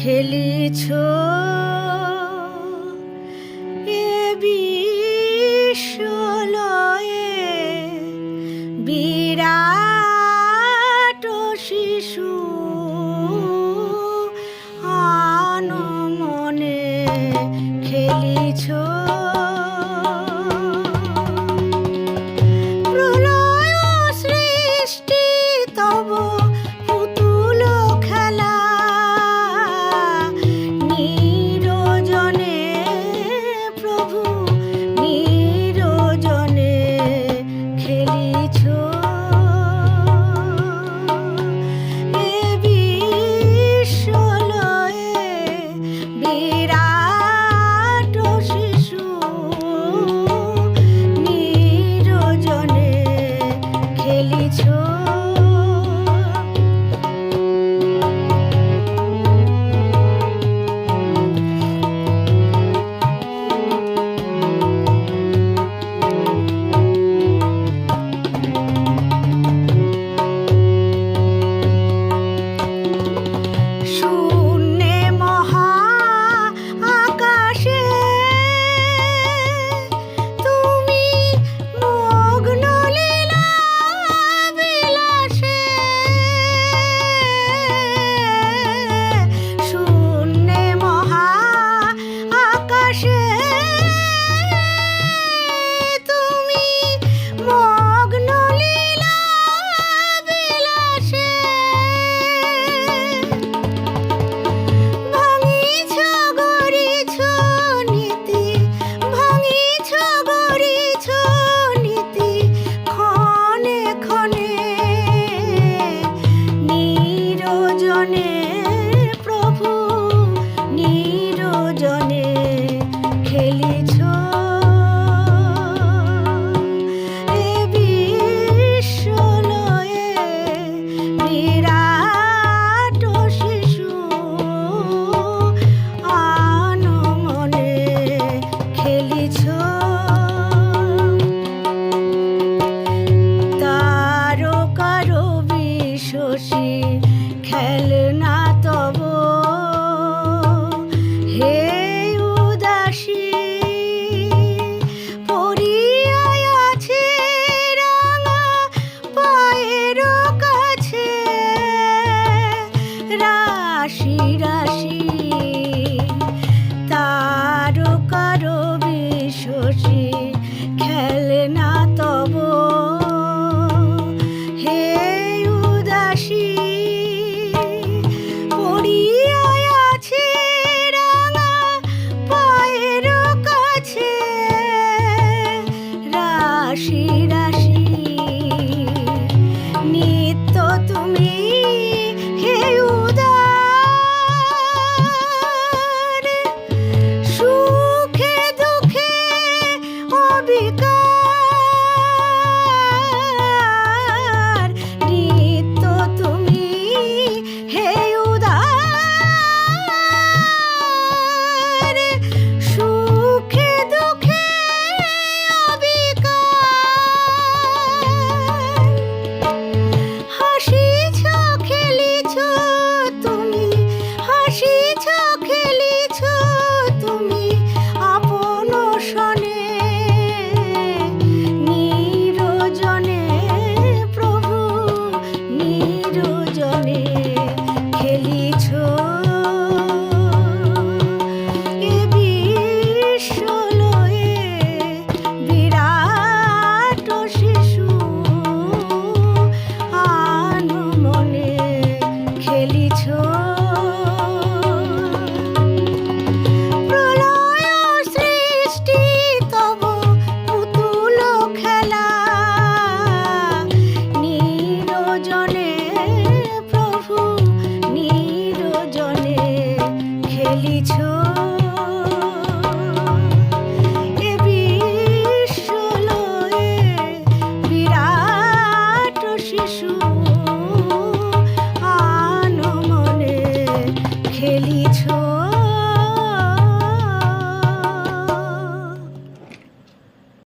খেলিছো? রাশি রাশি। তারকারো বিশ্বসী খেলে না তব। হে উদাসী রাশি রাশি নিত্য তুমি